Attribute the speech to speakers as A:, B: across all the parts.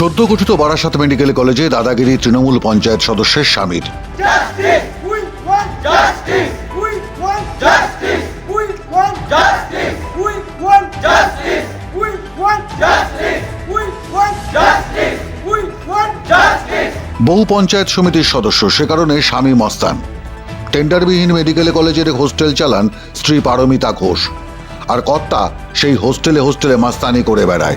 A: সদ্য গঠিত বারাসাত মেডিকেল কলেজে দাদাগিরি তৃণমূল পঞ্চায়েত সদস্যের স্বামীর! বহু পঞ্চায়েত সমিতির সদস্য সে কারণে স্বামী মস্তান। টেন্ডারবিহীন মেডিকেল কলেজের হোস্টেল চালান স্ত্রী পারমিতা ঘোষ। আর কর্তা সেই হোস্টেলে হোস্টেলে মাস্তানি করে বেড়ায়।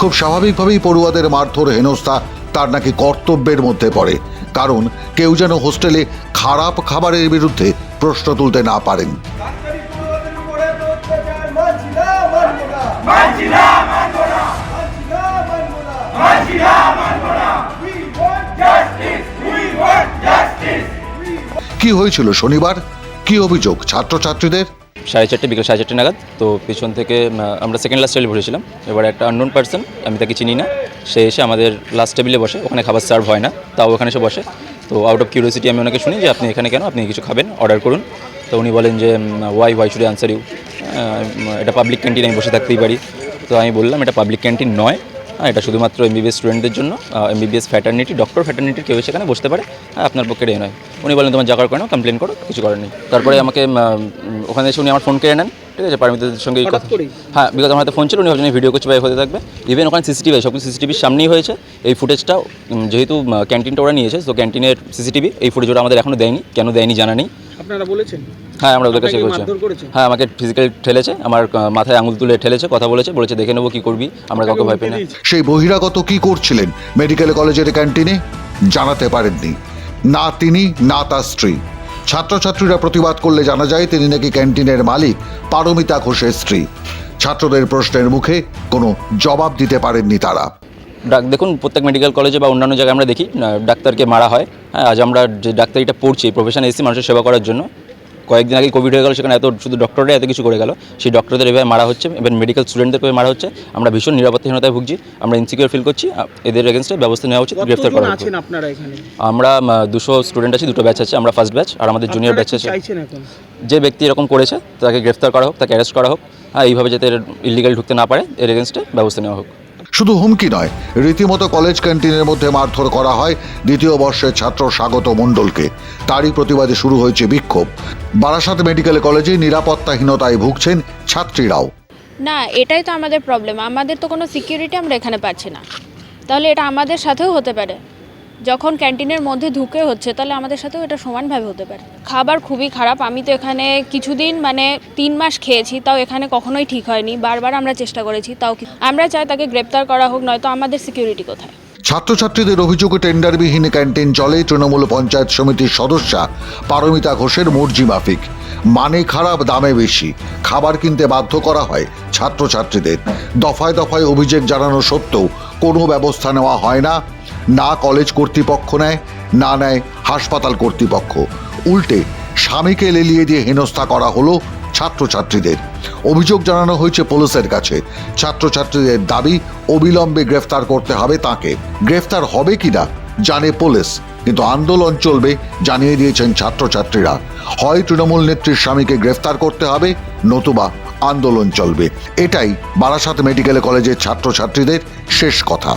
A: খুব স্বাভাবিকভাবেই পড়ুয়াদের মারধর হেনস্থা তার নাকি কর্তব্যের মধ্যে পড়ে। কারণ কেউ যেন হোস্টেলে খারাপ খাবারের বিরুদ্ধে প্রশ্ন তুলতে না পারেন। কি হয়েছিল শনিবার? কি অভিযোগ ছাত্রছাত্রীদের?
B: সাড়ে চারটে, বিকেল সাড়ে চারটে নাগাদ। তো পিছন থেকে আমরা সেকেন্ড লাস্ট টেবিলে বসেছিলাম এবার একটা আননোন পার্সন আমি তাকে চিনি না। সে এসে আমাদের লাস্ট টেবিলে বসে, ওখানে খাবার সার্ভ হয় না, তাও ওখানে এসে বসে। তো আউট অফ কিউরিয়াসিটি আমি ওনাকে শুনি যে, আপনি এখানে কেন? আপনি কিছু খাবেন? অর্ডার করুন। তো উনি বলেন যে why why should answer you এটা পাবলিক ক্যান্টিন আমি বসে থাকতেই পারি। তো আমি বললাম, এটা পাবলিক ক্যান্টিন নয়। এটা শুধুমাত্র এমবিবিএস স্টুডেন্টদের জন্য এমবিবিএস ফ্যাটার্নিটি ডক্টর ফ্যাটার্নিটির কেউ সেখানে বসতে পারে হ্যাঁ আপনার পক্ষে এ নয়। উনি বলেন তোমার জাগার কেন কমপ্লেন করো কিছু করার নেই। তারপরে আমাকে ওখানে এসে উনি আমার ফোন কেড়ে নেন ঠিক আছে? পারমিতাদের সঙ্গে এই কথা হ্যাঁ বিগত আমার হাতে ফোন ছিল উনি ভাবছেন ভিডিও করছে বা হতে থাকবে। ইভেন ওখানে সিসিটিভি সব কিছু সিসিটিভির সামনেই হয়েছে। এই ফুটেজটা যেহেতু ক্যান্টিনটা ওরা নিয়েছে তো ক্যান্টিনের সিসিটিভি এই ফুটেজ ওরা আমাদের এখনও দেয়নি কেন দেয়নি জানা নেই।
C: আপনারা বলেছেন?
B: হ্যাঁ আমরা ওদের কাছে করছি? হ্যাঁ আমাকে ফিজিক্যালি ঠেলেছে আমার মাথায় আঙুল তুলে ঠেলেছে কথা বলেছে বলেছে দেখে নেব কি করবি আমরা কাউকে ভয় পাই না।
A: সেই বহিরাগত কি করছিলেন? মেডিকেল কলেজের ক্যান্টিনে? জানাতে পারেননি। না তিনি না তার স্ত্রী। ছাত্রছাত্রীরা প্রতিবাদ করলে জানা যায় তিনি নাকি ক্যান্টিনের মালিক পারমিতা ঘোষের স্ত্রী। ছাত্রদের প্রশ্নের মুখে কোনো জবাব দিতে পারেননি তারা।
B: ডাক দেখুন প্রত্যেক মেডিকেল কলেজে বা অন্যান্য জায়গায় আমরা দেখি ডাক্তারকে মারা হয়। হ্যাঁ আজ আমরা যে ডাক্তারিটা পড়ছি প্রফেশনে এসেছি মানুষের সেবা করার জন্য কয়েকদিন আগে কোভিড হয়ে গেল সেখানে এত শুধু ডক্টররা এত কিছু করে গেল। সেই ডক্টরদের এভাবে মারা হচ্ছে এবার মেডিকেল স্টুডেন্টদের মারা হচ্ছে। আমরা ভীষণ নিরাপত্তাহীনতায় ভুগছি আমরা ইনসিকিউর ফিল করছি এদের এগেনস্টে ব্যবস্থা নেওয়া উচিত গ্রেফতার করা উচিত। আমরা দুশো স্টুডেন্ট আছি দুটো ব্যাচ আছে আমরা ফার্স্ট ব্যাচ আর আমাদের জুনিয়র ব্যাচ আছে। যে ব্যক্তি এরকম করেছে তাকে গ্রেফতার করা হোক তাকে অ্যারেস্ট করা হোক হ্যাঁ এইভাবে যাতে ইলিগাল ঢুকতে না পারে এর এগেনস্টে ব্যবস্থা নেওয়া হোক।
A: শুধু হুমকি নয়, রীতিমতো কলেজ ক্যান্টিনের মধ্যে মারধর করা হয় দ্বিতীয় বর্ষের ছাত্র স্বাগত মণ্ডলকে। তারই প্রতিবাদে শুরু হয়েছে বিক্ষোভ। বারাসাত মেডিকেল কলেজে নিরাপত্তাহীনতায় ভুগছেন ছাত্রীরাও।
D: না, এটাই তো আমাদের প্রবলেম আমাদের তো কোনো সিকিউরিটি আমরা এখানে পাচ্ছি না। তাহলে এটা আমাদের সাথেও হতে পারে। যখন ক্যান্টিনের মধ্যে ঢুকে হচ্ছে, তাহলে আমাদের সাথেও এটা সমানভাবে হতে পারে। খাবার খুবই খারাপ, আমি তো এখানে কিছুদিন মানে তিন মাস খেয়েছি, তাও এখানে কখনোই ঠিক হয়নি, বারবার আমরা চেষ্টা করেছি, তাও আমরা চাই তাকে গ্রেপ্তার করা হোক, নয়তো আমাদের সিকিউরিটি কোথায়।
A: ছাত্রছাত্রীদের অভিযোগ টেন্ডারবিহীন ক্যান্টিন চলে তৃণমূল পঞ্চায়েত সমিতির সদস্যা পারমিতা ঘোষের মর্জি মাফিক। মানে খারাপ, দামে বেশি। খাবার কিনতে বাধ্য করা হয় ছাত্রছাত্রীদের। দফায় দফায় অভিযোগ জানানো সত্ত্বেও কোনো ব্যবস্থা নেওয়া হয় না। না কলেজ কর্তৃপক্ষ নেয়, না নেয় হাসপাতাল কর্তৃপক্ষ। উল্টে স্বামীকে লেলিয়ে দিয়ে হেনস্থা করা হলো ছাত্রছাত্রীদের। অভিযোগ জানানো হয়েছে পুলিশের কাছে। ছাত্রছাত্রীদের দাবি, অবিলম্বে গ্রেফতার করতে হবে তাকে। গ্রেফতার হবে কিনা জানে পুলিশ, কিন্তু আন্দোলন চলবে জানিয়ে দিয়েছেন ছাত্রছাত্রীরা। হয় তৃণমূল নেত্রীর স্বামীকে গ্রেফতার করতে হবে, নতুবা আন্দোলন চলবে। এটাই বারাসাত মেডিকেল কলেজের ছাত্রছাত্রীদের শেষ কথা।